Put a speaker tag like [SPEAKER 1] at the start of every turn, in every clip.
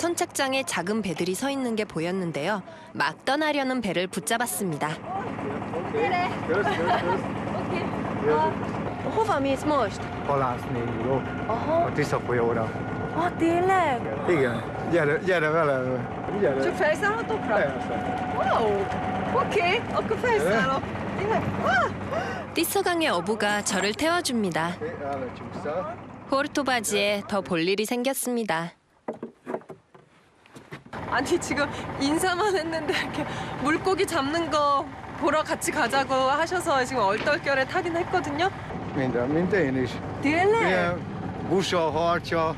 [SPEAKER 1] 선착장에 작은 배들이 서 있는 게 보였는데요. 막 떠나려는 배를 붙잡았습니다.
[SPEAKER 2] Hova. Ah?
[SPEAKER 3] Igen.
[SPEAKER 2] Wow. Oké, akkor felszállok. Tényleg? Ah!
[SPEAKER 1] 띠서강의 어부가 저를 태워줍니다. 포르토바지에 더 볼 일이 생겼습니다.
[SPEAKER 2] 아니 지금 인사만 했는데 이렇게 물고기 잡는 거 보러 같이 가자고 하셔서 지금 얼떨결에 타긴 했거든요.
[SPEAKER 3] Minden, mint én is.
[SPEAKER 2] tényleg?
[SPEAKER 3] Ilyen busa, harcsa,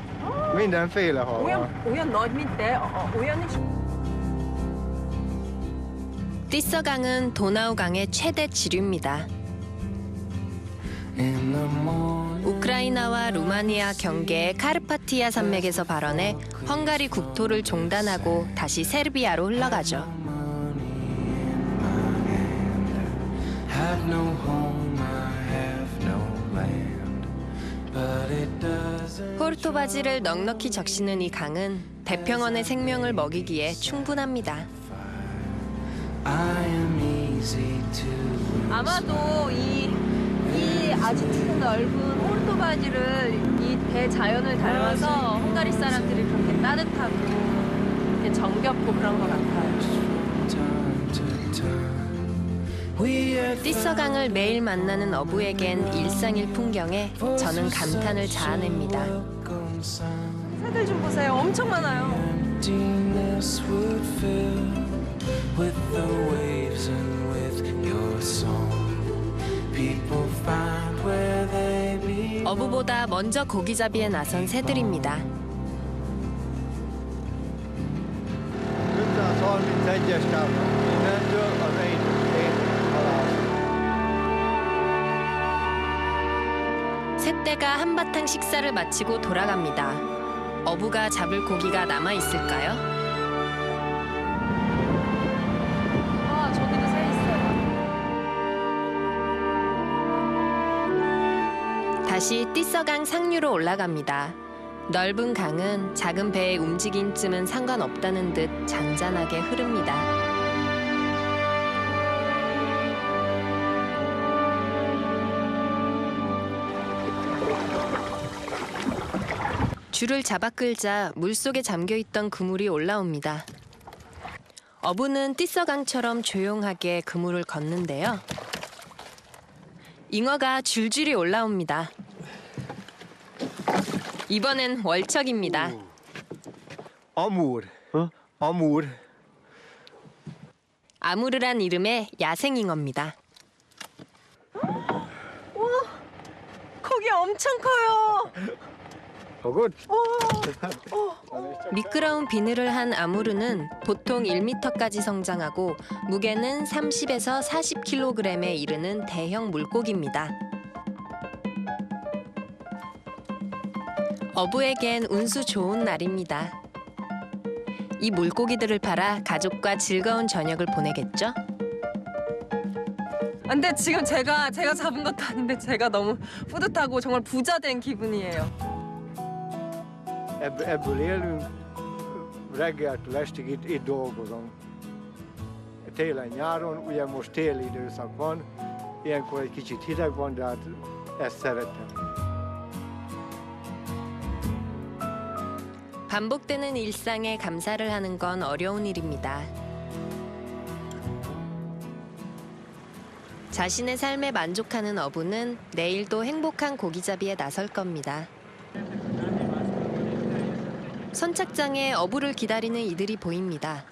[SPEAKER 3] mindenféle hal van.
[SPEAKER 2] olyan, olyan nagy, mint te? A, a, olyan is?
[SPEAKER 1] 띠서강은 도나우강의 최대 지류입니다. 우크라이나와 루마니아 경계의 카르파티아 산맥에서 발원해 헝가리 국토를 종단하고 다시 세르비아로 흘러가죠. 포르토바지를 넉넉히 적시는 이 강은 대평원의 생명을 먹이기에 충분합니다.
[SPEAKER 2] 아마도 이, 이 아지트 넓은 호르토바지를 이 대자연을 닮아서 헝가리 사람들이 그렇게 따뜻하고 이렇게 정겹고 그런 것 같아요.
[SPEAKER 1] 띠서강을 매일 만나는 어부에겐 일상일 풍경에 저는 감탄을 자아냅니다.
[SPEAKER 2] 새들 좀 보세요. 엄청 많아요.
[SPEAKER 4] Emptiness would fill with the waves and with your song. People find where they belong.
[SPEAKER 1] 어부보다 먼저 고기잡이에 나선 새들입니다.
[SPEAKER 3] 531-es tábla. Innentől az én, én halászom.
[SPEAKER 1] 새떼가 한바탕 식사를 마치고 돌아갑니다. 어부가 잡을 고기가 남아 있을까요? 다시 띠서강 상류로 올라갑니다. 넓은 강은 작은 배의 움직임쯤은 상관없다는 듯 잔잔하게 흐릅니다. 줄을 잡아 끌자 물속에 잠겨 있던 그물이 올라옵니다. 어부는 띠서강처럼 조용하게 그물을 걷는데요. 잉어가 줄줄이 올라옵니다. 이번엔 월척입니다.
[SPEAKER 3] Amúr. Amúr.
[SPEAKER 1] 아무르란 이름의 야생잉어입니다.
[SPEAKER 2] 거기 엄청 커요.
[SPEAKER 3] Fogod?
[SPEAKER 1] 미끄러운 비늘을 한 아무르는 보통 1m까지 성장하고 무게는 30에서 40kg에 이르는 대형 물고기입니다. 어부에겐 운수 좋은 날입니다. 이 물고기들을 팔아 가족과 즐거운 저녁을 보내겠죠?
[SPEAKER 2] 근데 지금 제가 제가 잡은 것도 아닌데 제가 너무 뿌듯하고 정말 부자 된 기분이에요.
[SPEAKER 3] Ebb, ebből élünk. Reggeltől estig itt, itt dolgozom. Télen-nyáron, ugye most téli időszak van, ilyenkor egy kicsit hideg van, de hát ezt szeretem.
[SPEAKER 1] 반복되는 일상에 감사를 하는 건 어려운 일입니다. 자신의 삶에 만족하는 어부는 내일도 행복한 고기잡이에 나설 겁니다. 선착장에 어부를 기다리는 이들이 보입니다.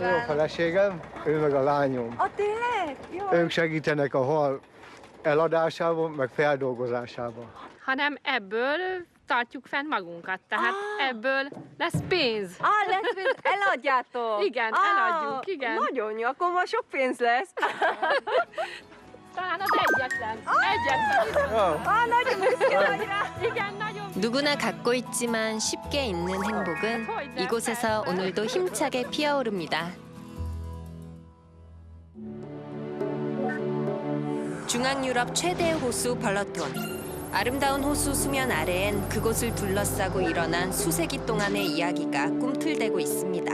[SPEAKER 3] Jó, a feleségem, ő meg a lányom.
[SPEAKER 2] 아, tényleg? Jó.
[SPEAKER 3] Ők segítenek a hal eladásában, meg feldolgozásában.
[SPEAKER 5] Hanem ebből tartjuk fent magunkat. Tehát ebből lesz pénz.
[SPEAKER 2] Á, lesz pénz, eladjátok?
[SPEAKER 5] Igen,
[SPEAKER 2] Á,
[SPEAKER 5] eladjuk, igen.
[SPEAKER 2] Nagyon jó, akkor ma sok pénz lesz.
[SPEAKER 5] Talán az egyetlen. Egyetlen.
[SPEAKER 2] Á, nagyon büszke vagy rá.
[SPEAKER 5] Igen, nagyon
[SPEAKER 1] 누구나 갖고 있지만 쉽게 있는 행복은 이곳에서 오늘도 힘차게 피어오릅니다. 중앙 유럽 최대의 호수 벌러톤. 아름다운 호수 수면 아래엔 그곳을 둘러싸고 일어난 수세기 동안의 이야기가 꿈틀대고 있습니다.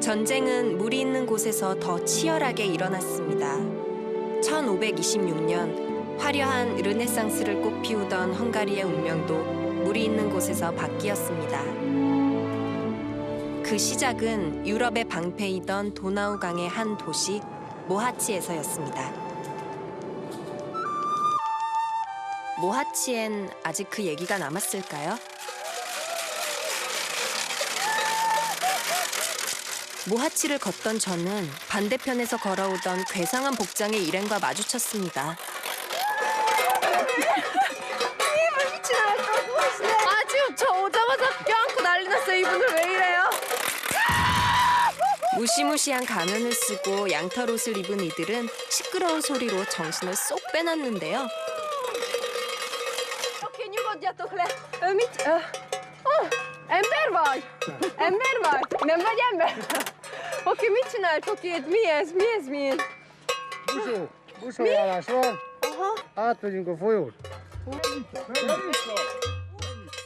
[SPEAKER 1] 전쟁은 물이 있는 곳에서 더 치열하게 일어났습니다. 1526년 화려한 르네상스를 꽃피우던 헝가리의 운명도 물이 있는 곳에서 바뀌었습니다. 그 시작은 유럽의 방패이던 도나우강의 한 도시 모하치에서였습니다. 모하치엔 아직 그 얘기가 남았을까요? 모하치를 걷던 저는 반대편에서 걸어오던 괴상한 복장의 일행과 마주쳤습니다.
[SPEAKER 2] 아 지금 저 오자마자 껴안고 난리 났어요. 이분들 왜 이래요?
[SPEAKER 1] 무시무시한 가면을 쓰고 양털 옷을 입은 이들은 시끄러운 소리로 정신을 쏙 빼놨는데요.
[SPEAKER 2] Ember vagy? Ember vagy? Nem vagy ember? Oké, mit csináltok itt? Mi ez? Mi ez? Mi?
[SPEAKER 3] Busó, busójárás van,
[SPEAKER 2] Aha.
[SPEAKER 3] átmegyünk a folyón.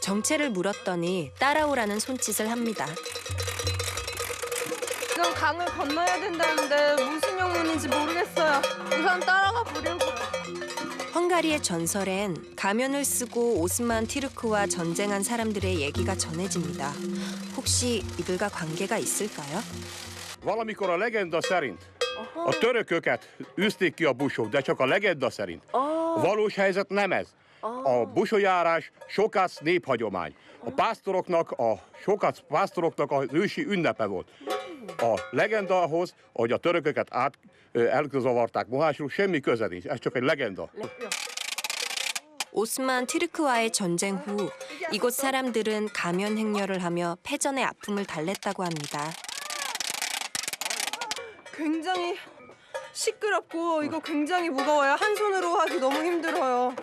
[SPEAKER 1] 정체를 물었더니 따라오라는 손짓을 합니다.
[SPEAKER 2] 지금 강을 건너야 된다는데 무슨 영문인지 모르겠어요. 우선 따라가 보려고.
[SPEAKER 1] 헝가리의 전설엔 가면을 쓰고 오스만 티르크와 전쟁한 사람들의 얘기가 전해집니다. 혹시 이들과 관계가 있을까요?
[SPEAKER 6] Valamikor a legenda szerint a törököket űzték ki a busók, de csak a legenda szerint. A valós helyzet nem ez. A busójárás sokász néphagyomány. A pásztoroknak, a sokász pásztoroknak az ősi ünnepe volt. A legenda ahhoz, hogy a törököket át elzavarták Mohásról, semmi köze nincs. Ez csak egy legenda.
[SPEAKER 1] 오스만 티르크와의 전쟁 후 이곳 사람들은 가면 행렬을 하며 패전의 아픔을 달랬다고 합니다.
[SPEAKER 2] 굉장히 시끄럽고 이거 굉장히 무거워요. 한 손으로 하기 너무 힘들어요.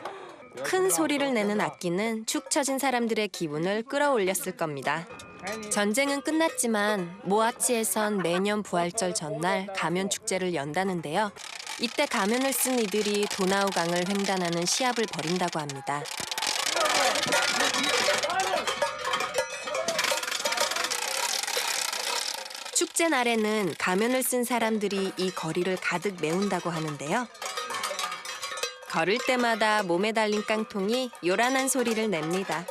[SPEAKER 1] 큰 소리를 내는 악기는 축 처진 사람들의 기분을 끌어올렸을 겁니다. 전쟁은 끝났지만 모아치에선 매년 부활절 전날 가면 축제를 연다는데요. 이때 가면을 쓴 이들이 도나우강을 횡단하는 시합을 벌인다고 합니다. 축제 날에는 가면을 쓴 사람들이 이 거리를 가득 메운다고 하는데요. 걸을 때마다 몸에 달린 깡통이 요란한 소리를 냅니다.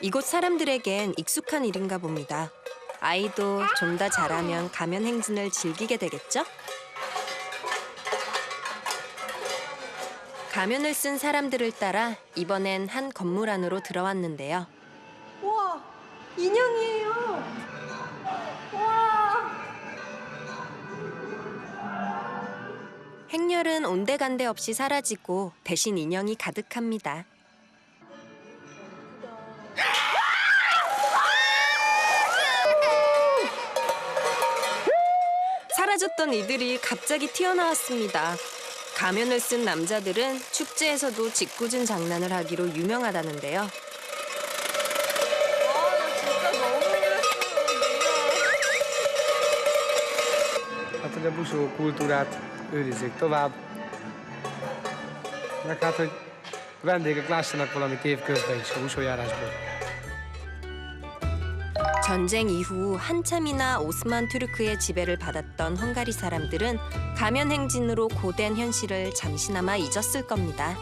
[SPEAKER 1] 이곳 사람들에겐 익숙한 일인가 봅니다. 아이도 좀 더 자라면 가면 행진을 즐기게 되겠죠? 가면을 쓴 사람들을 따라 이번엔 한 건물 안으로 들어왔는데요.
[SPEAKER 2] 우와, 인형이에요.
[SPEAKER 1] 행렬은 온데간데 없이 사라지고 대신 인형이 가득합니다. 사라졌던 이들이 갑자기 튀어나왔습니다. 가면을 쓴 남자들은 축제에서도 짓궂은 장난을 하기로 유명하다는데요.
[SPEAKER 2] 아, 나
[SPEAKER 3] őrizzék tovább. Meg hát, hogy vendégek lássanak valamit évközben is a busójárásból.
[SPEAKER 1] 전쟁 이후 한참이나 오스만 투르크의 지배를 받았던 헝가리 사람들은 가면 행진으로 고된 현실을 잠시나마 잊었을 겁니다.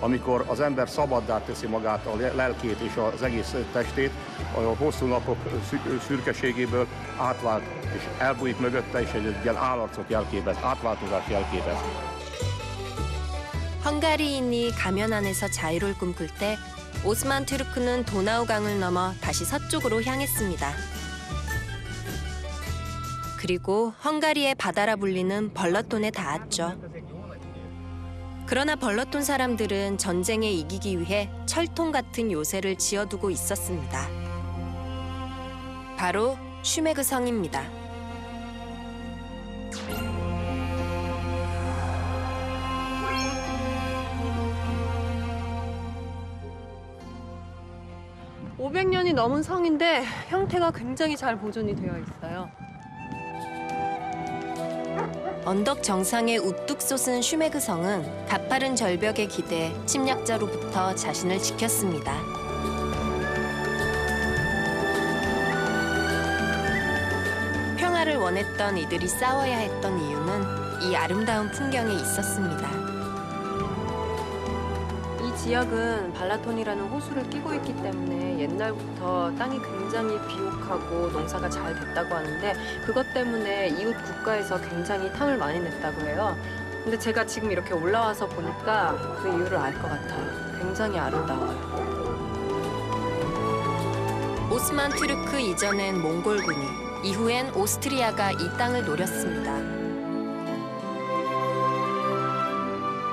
[SPEAKER 6] Amikor az ember szabaddá teszi magát, a lelkét és az egész testét, a hosszú napok szü- szürkeségéből átvált, és elbújik mögötte, és egy ilyen állarcot jelképez, átváltozást jelképez.
[SPEAKER 1] 헝가리인이 가면 안에서 자유를 꿈꿀 때 오스만 투르크는 도나우강을 넘어 다시 서쪽으로 향했습니다. 그리고 헝가리의 바다라 불리는 벌러톤에 닿았죠. 그러나 벌러톤 사람들은 전쟁에 이기기 위해 철통 같은 요새를 지어두고 있었습니다. 바로 슈메그 성입니다.
[SPEAKER 2] 오 500년이 넘은 성인데 형태가 굉장히 잘 보존이 되어 있어요.
[SPEAKER 1] 언덕 정상에 우뚝 솟은 슈메그 성은 가파른 절벽에 기대 침략자로부터 자신을 지켰습니다. 평화를 원했던 이들이 싸워야 했던 이유는 이 아름다운 풍경에 있었습니다.
[SPEAKER 2] 이 지역은 발라톤이라는 호수를 끼고 있기 때문에 옛날부터 땅이 굉장히 비옥하고 농사가 잘 됐다고 하는데 그것 때문에 이웃 국가에서 굉장히 탐을 많이 냈다고 해요. 근데 제가 지금 이렇게 올라와서 보니까 그 이유를 알 것 같아요. 굉장히 아름다워요.
[SPEAKER 1] 오스만 투르크 이전엔 몽골군이, 이후엔 오스트리아가 이 땅을 노렸습니다.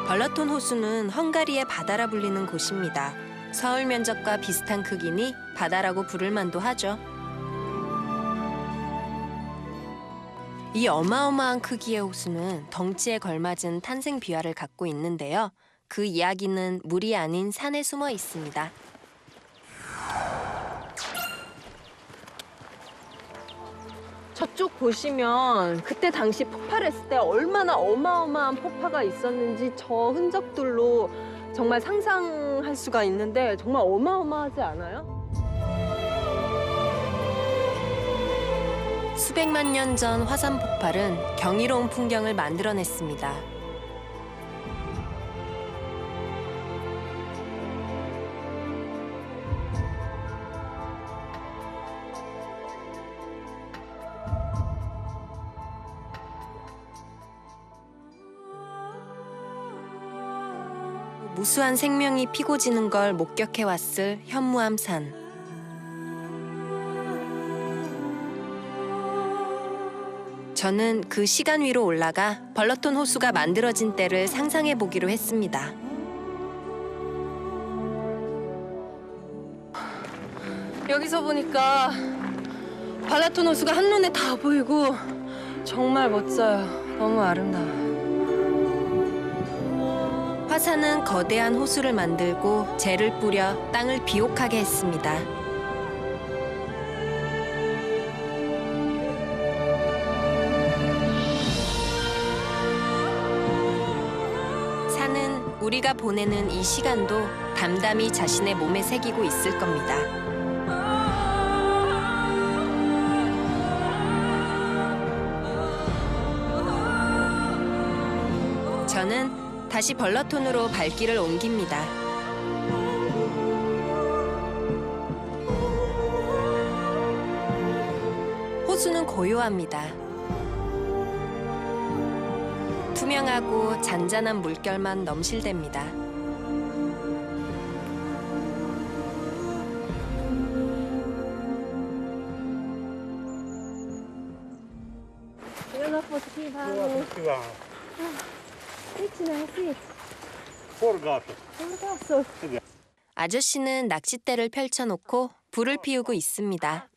[SPEAKER 1] 벌러톤 호수는 헝가리의 바다라 불리는 곳입니다. 서울 면적과 비슷한 크기니 바다라고 부를 만도 하죠. 이 어마어마한 크기의 호수는 덩치에 걸맞은 탄생 비화를 갖고 있는데요. 그 이야기는 물이 아닌 산에 숨어 있습니다.
[SPEAKER 2] 저쪽 보시면 그때 당시 폭발했을 때 얼마나 어마어마한 폭파가 있었는지 저 흔적들로 정말 상상할 수가 있는데 정말 어마어마하지 않아요?
[SPEAKER 1] 수백만 년 전 화산 폭발은 경이로운 풍경을 만들어냈습니다. 무수한 생명이 피고 지는 걸 목격해왔을 현무암 산. 저는 그 시간 위로 올라가 벌러톤 호수가 만들어진 때를 상상해 보기로 했습니다.
[SPEAKER 2] 여기서 보니까 발라톤 호수가 한눈에 다 보이고 정말 멋져요. 너무 아름다워요.
[SPEAKER 1] 화산은 거대한 호수를 만들고 재를 뿌려 땅을 비옥하게 했습니다. 산은 우리가 보내는 이 시간도 담담히 자신의 몸에 새기고 있을 겁니다. 저는 다시 벌러톤으로 발길을 옮깁니다. 호수는 고요합니다. 투명하고 잔잔한 물결만 넘실댑니다. 아저씨는 낚싯대를 펼쳐놓고 불을 피우고 있습니다.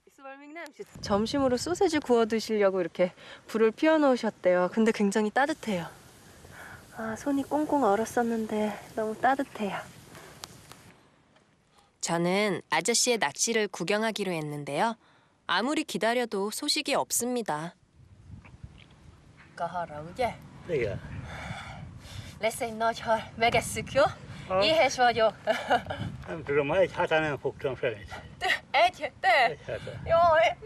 [SPEAKER 2] 점심으로 소세지 구워 드시려고 이렇게 불을 피워 놓으셨대요. 근데 굉장히 따뜻해요. 아, 손이 꽁꽁 얼었었는데 너무 따뜻해요.
[SPEAKER 1] 저는 아저씨의 낚시를 구경하기로 했는데요. 아무리 기다려도 소식이 없습니다.
[SPEAKER 2] 까하라, egy
[SPEAKER 7] hátán nem fogtam felét.
[SPEAKER 2] Egy, te?
[SPEAKER 7] Egy hátán.
[SPEAKER 2] 요,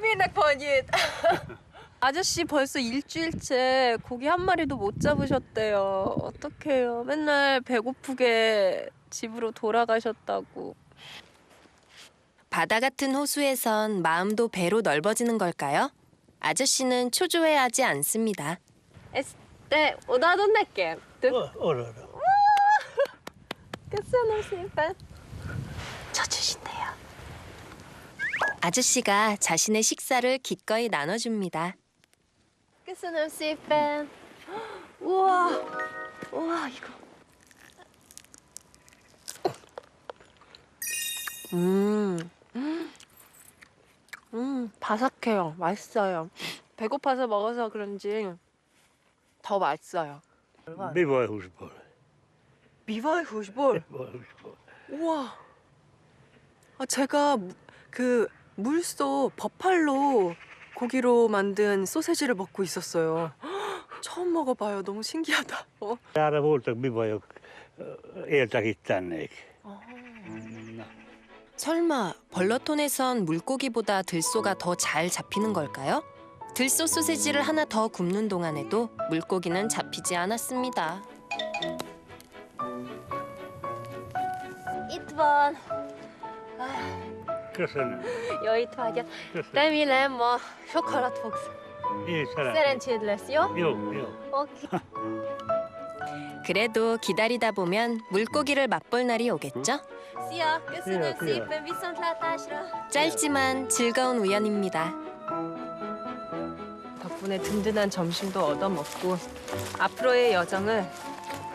[SPEAKER 2] minek 번짓? 아저씨 벌써 일주일째 고기 한 마리도 못 잡으셨대요. 어떡해요. 맨날 배고프게 집으로 돌아가셨다고.
[SPEAKER 1] 바다 같은 호수에선 마음도 배로 넓어지는 걸까요? 아저씨는 초조해하지 않습니다.
[SPEAKER 7] Oda, oda.
[SPEAKER 2] köszönöm szépen. 저 주신대요.
[SPEAKER 1] 아저씨가 자신의 식사를 기꺼이 나눠줍니다.
[SPEAKER 2] szépen. 우와, 우와 이거. 음, 음, 바삭해요. 맛있어요. 배고파서 먹어서 그런지 더 맛있어요.
[SPEAKER 7] Baj húsból?
[SPEAKER 2] 미바이 후시볼. 우와. 아, 제가 무- 그 물소 버팔로 고기로 만든 소세지를 먹고 있었어요. 처음 먹어봐요. 너무 신기하다. 어.
[SPEAKER 7] Täällä voltak mi vagyok, éltek itt tennék. Na.
[SPEAKER 1] 설마 벌러톤에선 물고기보다 들소가 더 잘 잡히는 걸까요? 들소 소세지를 하나 더 굽는 동안에도 물고기는 잡히지 않았습니다.
[SPEAKER 7] Köszönöm. Köszönöm.
[SPEAKER 2] Remélem ma halat fogsz.
[SPEAKER 7] Én szeretem.
[SPEAKER 2] Szerencséd lesz, jó?
[SPEAKER 7] Jó, jó.
[SPEAKER 2] Oké.
[SPEAKER 1] 그래도 기다리다 보면 물고기를 맛볼 날이 오겠죠?
[SPEAKER 2] Szia, köszönöm
[SPEAKER 7] Szia, szia.
[SPEAKER 2] szépen, viszontlátásra.
[SPEAKER 1] 짧지만 즐거운 우연입니다.
[SPEAKER 2] 덕분에 든든한 점심도 얻어먹고 앞으로의 여정을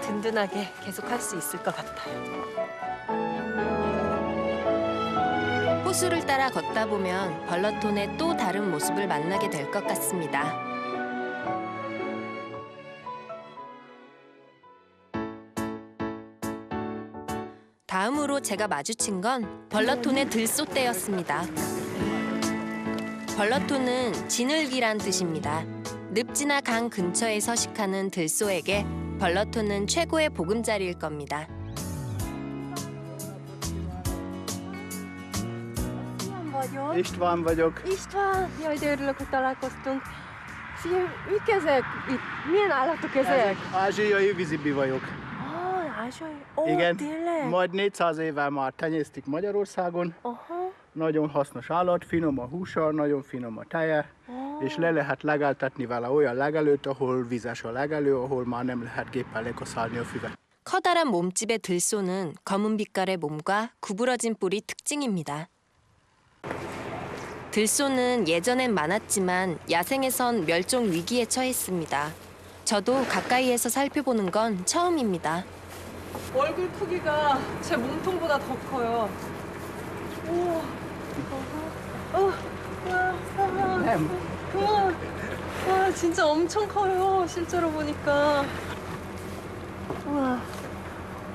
[SPEAKER 2] 든든하게 계속할 수 있을 것 같아요.
[SPEAKER 1] 호수를 따라 걷다 보면 벌러톤의 또 다른 모습을 만나게 될 것 같습니다. 다음으로 제가 마주친 건 벌러톤의 들소떼였습니다. 벌러톤은 진흙이란 뜻입니다. 늪지나 강 근처에 서식하는 들소에게 벌러톤은 최고의 보금자리일 겁니다.
[SPEAKER 2] Milyen vagyok?
[SPEAKER 3] István vagyok.
[SPEAKER 2] István! Jaj, de örülök, hogy találkoztunk. Szia, mik ezek? Itt, milyen állatok ezek?
[SPEAKER 3] Ázsiai vízibi vagyok.
[SPEAKER 2] Ah, ázsiai. Ó,
[SPEAKER 3] Igen,
[SPEAKER 2] tényleg?
[SPEAKER 3] majd 400 éve már tenyésztik Magyarországon.
[SPEAKER 2] Aha.
[SPEAKER 3] Nagyon hasznos állat, finom a húsa, nagyon finom a teje, és le lehet legeltetni vele olyan legelőt, ahol vizes a legelő, ahol már nem lehet géppel lekaszálni a füvet.
[SPEAKER 1] 커다란 몸집의 들소는 검은 빛깔의 몸과 구부러진 뿔이 특징입니다. 들소는 예전엔 많았지만 야생에선 멸종 위기에 처했습니다. 저도 가까이에서 살펴보는 건 처음입니다.
[SPEAKER 2] 얼굴 크기가 제 몸통보다 더 커요. 우와. 어, 와, 와, 와, 와, 진짜 엄청 커요. 실제로 보니까. 우와,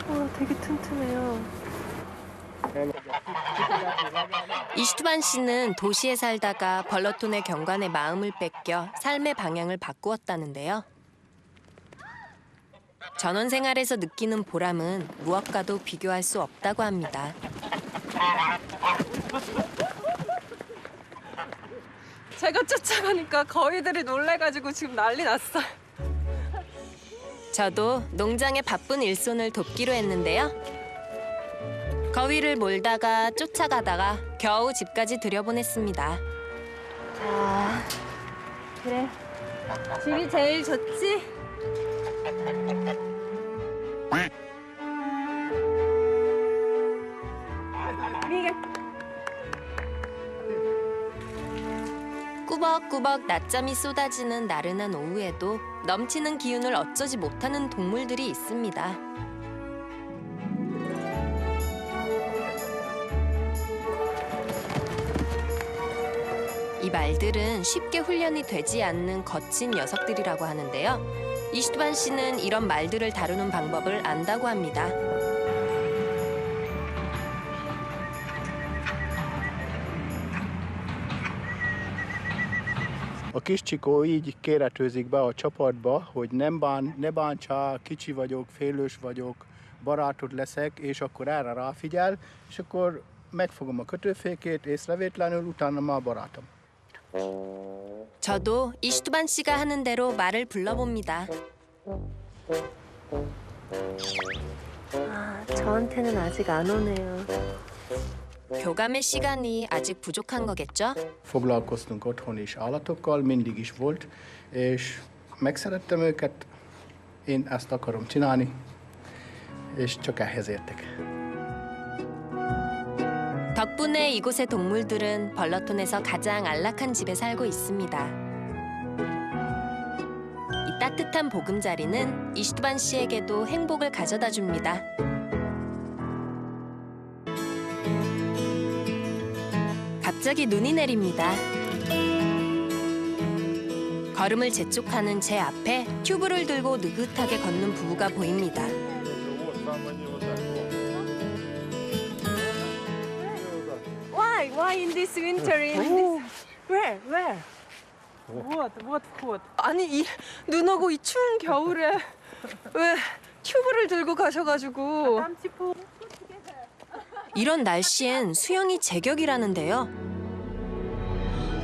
[SPEAKER 2] 와, 되게 튼튼해요.
[SPEAKER 1] 이슈트반 씨는 도시에 살다가 벌러톤의 경관에 마음을 뺏겨 삶의 방향을 바꾸었다는데요. 전원 생활에서 느끼는 보람은 무엇과도 비교할 수 없다고 합니다.
[SPEAKER 2] 제가 쫓아가니까 거위들이 놀래가지고 지금 난리 났어요.
[SPEAKER 1] 저도 농장의 바쁜 일손을 돕기로 했는데요. 거위를 몰다가 쫓아가다가 겨우 집까지 들여보냈습니다.
[SPEAKER 2] 자, 그래. 집이 제일 좋지?
[SPEAKER 1] 꾸벅꾸벅 낮잠이 쏟아지는 나른한 오후에도 넘치는 기운을 어쩌지 못하는 동물들이 있습니다. 이 말들은 쉽게 훈련이 되지 않는 거친 녀석들이라고 하는데요. 이슈트반 씨는 이런 말들을 다루는 방법을 안다고 합니다.
[SPEAKER 3] kis csikó így kéretőzik be a csapatba, hogy nem bán, ne bántsál, kicsi vagyok, félős vagyok, barátod leszek, és akkor erre ráfigyel, és akkor megfogom a kötőfékét, észrevétlenül, utána már barátom.
[SPEAKER 1] 저도 이슈트반 씨가 하는 대로 말을 불러봅니다.
[SPEAKER 2] 아, 저한테는 아직 안 오네요.
[SPEAKER 1] 교감의 시간이 아직 부족한 거겠죠?
[SPEAKER 3] Foglalkoztunk otthon is állatokkal, mindig is volt, és megszerettem őket, én ezt akarom csinálni, és csak ehhez értek.
[SPEAKER 1] 덕분에 이곳의 동물들은 벌러톤에서 가장 안락한 집에 살고 있습니다. 이 따뜻한 보금자리는 이슈트반 씨에게도 행복을 가져다 줍니다. 갑자기 눈이 내립니다. 걸음을 재촉하는 제 앞에 튜브를 들고 느긋하게 걷는 부부가 보입니다.
[SPEAKER 2] Oh. 아니 이 눈 오고 이 추운 겨울에 왜 튜브를 들고 가셔가지고.
[SPEAKER 1] 이런 날씨엔 수영이 제격이라는데요.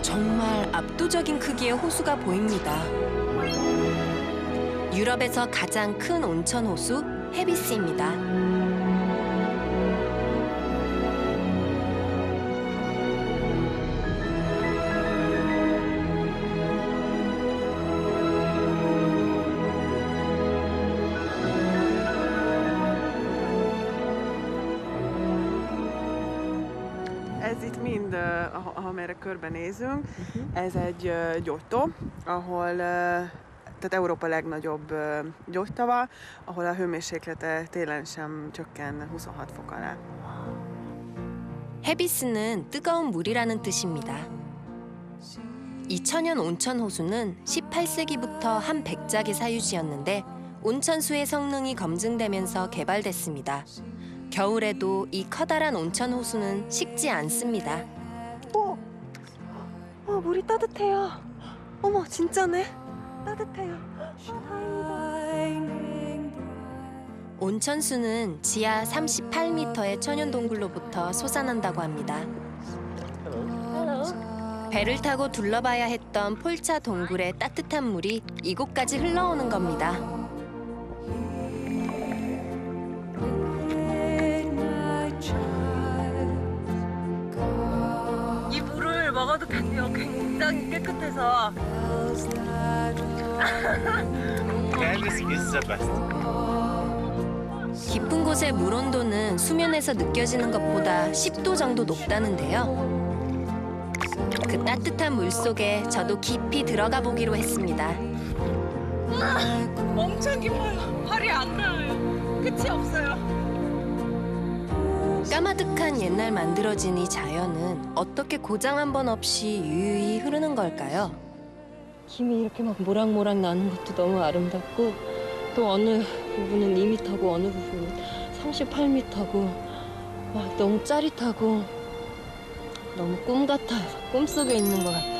[SPEAKER 1] 정말 압도적인 크기의 호수가 보입니다. 유럽에서 가장 큰 온천 호수 헤비스입니다.
[SPEAKER 8] Ez itt mind, ah- amerre körbenézünk, ez egy ö, gyógytó, ahol ö, tehát Európa legnagyobb gyógytava, ahol a hőmérséklete télen sem csökken 26 fok alá.
[SPEAKER 1] 헤비스는 뜨거운 물이라는 뜻입니다. 이 천연 온천 호수는 18세기부터 한 백작의 사유지였는데 온천수의 성능이 검증되면서 개발됐습니다. 겨울에도 이 커다란 온천 호수는 식지 않습니다.
[SPEAKER 2] 어 물이 따뜻해요. 어머 진짜네. 따뜻해요.
[SPEAKER 1] 온천수는 지하 38m의 천연 동굴로부터 솟아난다고 합니다. 배를 타고 둘러봐야 했던 폴차 동굴의 따뜻한 물이 이곳까지 흘러오는 겁니다.
[SPEAKER 2] 된대요. 굉장히 깨끗해서.
[SPEAKER 1] 깊은 곳의 물 온도는 수면에서 느껴지는 것보다 10도 정도 높다는데요. 그 따뜻한 물 속에 저도 깊이 들어가 보기로 했습니다.
[SPEAKER 2] 엄청 깊어요. 발이 안 닿아요. 끝이 없어요.
[SPEAKER 1] 까마득한 옛날 만들어진 이 자연은 어떻게 고장 한 번 없이 유유히 흐르는 걸까요?
[SPEAKER 2] 김이 이렇게 막 모락모락 나는 것도 너무 아름답고 또 어느 부분은 2m고 어느 부분은 38m고 와 너무 짜릿하고 너무 꿈 같아요. 꿈속에 있는 것 같아요.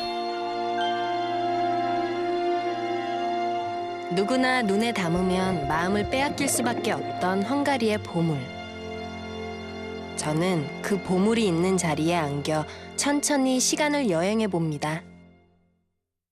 [SPEAKER 1] 누구나 눈에 담으면 마음을 빼앗길 수밖에 없던 헝가리의 보물. 저는 그 보물이 있는 자리에 안겨 천천히 시간을 여행해 봅니다.